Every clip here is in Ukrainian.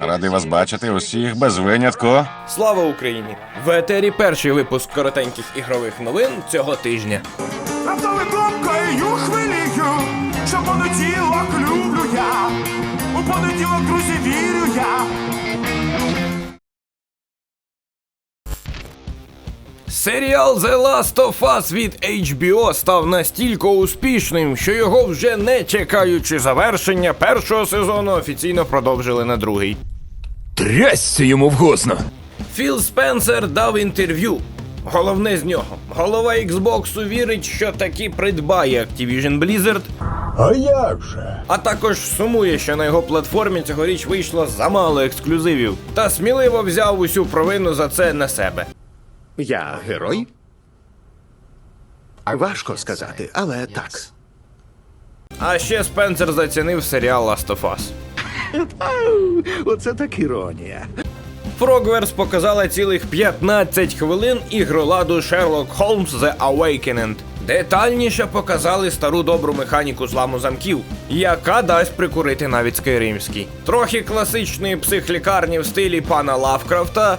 Радий вас бачити усіх без винятку. Слава Україні! В етері перший випуск коротеньких ігрових новин цього тижня. Раптовий думкою хвилію, що понеділок люблю я, у понеділок, друзі, вірю я. Серіал The Last of Us від HBO став настільки успішним, що його вже не чекаючи завершення першого сезону офіційно продовжили на другий. Трясся йому в гозно. Філ Спенсер дав інтерв'ю. Головне з нього. Голова Xbox вірить, що таки придбає Activision Blizzard, А як же? а також сумує, що на його платформі цьогоріч вийшло замало ексклюзивів, та сміливо взяв усю провину за це на себе. Я герой? Важко сказати, але так. А ще Спенсер зацінив серіал Last of Us. Оце так іронія. Frogwares показала цілих 15 хвилин ігроладу Sherlock Holmes The Awakened. Детальніше показали стару добру механіку зламу замків, яка дасть прикурити навіть скайримський. Трохи класичної психлікарні в стилі пана Лавкрафта.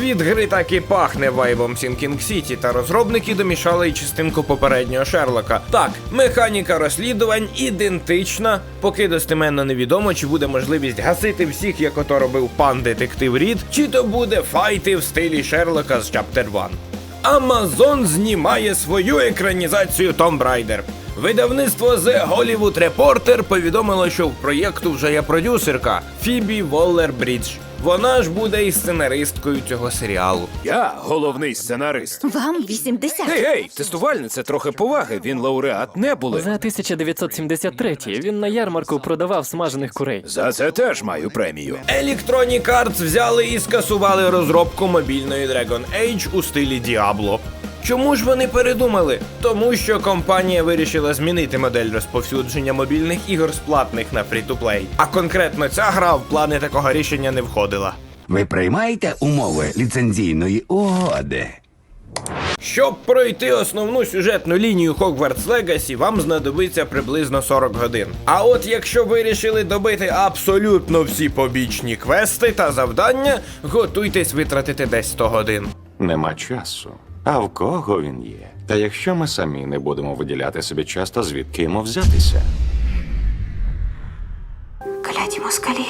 Від гри так і пахне вайбом Sinking City, та розробники домішали й частинку попереднього Шерлока. Так, механіка розслідувань ідентична, поки достеменно невідомо, чи буде можливість гасити всіх, як ото робив пан детектив Рід, чи то буде файти в стилі Шерлока з Chapter 1. Amazon знімає свою екранізацію Tomb Raider. Видавництво The Hollywood Reporter повідомило, що в проєкту вже є продюсерка Фібі Воллер Брідж. Вона ж буде і сценаристкою цього серіалу. Я головний сценарист. Вам 80. Гей, гей, тестувальниця трохи поваги. Він лауреат не були. За 1973 він на ярмарку продавав смажених курей. За це теж маю премію. Electronic Arts взяли і скасували розробку мобільної Dragon Age у стилі Diablo. Чому ж вони передумали? Тому що компанія вирішила змінити модель розповсюдження мобільних ігор з платних на фрі-то-плей. А конкретно ця гра в плани такого рішення не входила. Ви приймаєте умови ліцензійної угоди? Щоб пройти основну сюжетну лінію Hogwarts Legacy, вам знадобиться приблизно 40 годин. А от якщо вирішили добити абсолютно всі побічні квести та завдання, готуйтесь витратити десь 100 годин. Нема часу. А в кого він є? Та якщо ми самі не будемо виділяти собі час, то звідки йому взятися? Кляті москалі.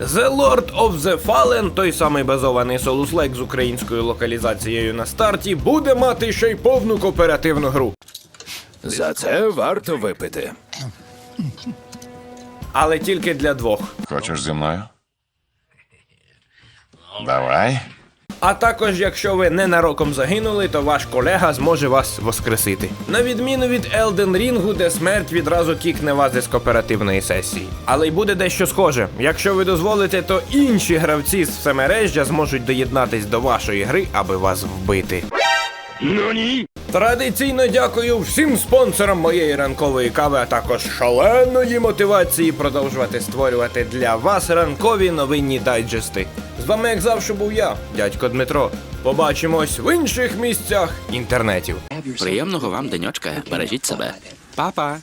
The Lord of the Fallen, той самий базований Lake з українською локалізацією на старті, буде мати ще й повну кооперативну гру. За це варто випити. Але тільки для двох. Хочеш зі мною? Давай. А також, якщо ви ненароком загинули, то ваш колега зможе вас воскресити. На відміну від Елден Рінгу, де смерть відразу кікне вас із кооперативної сесії. Але й буде дещо схоже. Якщо ви дозволите, то інші гравці з всемережжя зможуть доєднатись до вашої гри, аби вас вбити. Традиційно дякую всім спонсорам моєї ранкової кави, а також шаленої мотивації продовжувати створювати для вас ранкові новинні дайджести. З вами, як завжди, був я, дядько Дмитро. Побачимось в інших місцях інтернетів. Приємного вам денечка. Бережіть себе. Па-па.